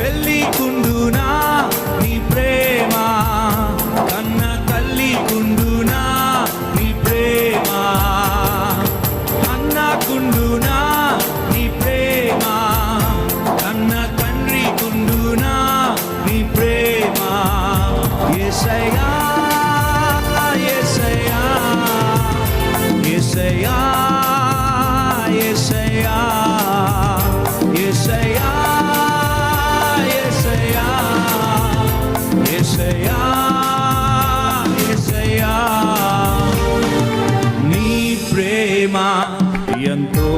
పెళ్ళి కుండునా? నీ ప్రేమ. కన్న తల్లి కుండునా? నీ ప్రేమ. అన్న కుండునా? నీ ప్రేమ. కన్న తండ్రి కుండునా? నీ ప్రేమ. యేసయ్యా యేసయ్యా యేసయ్యా యేసయ్యా ప్రేమ ఎంతో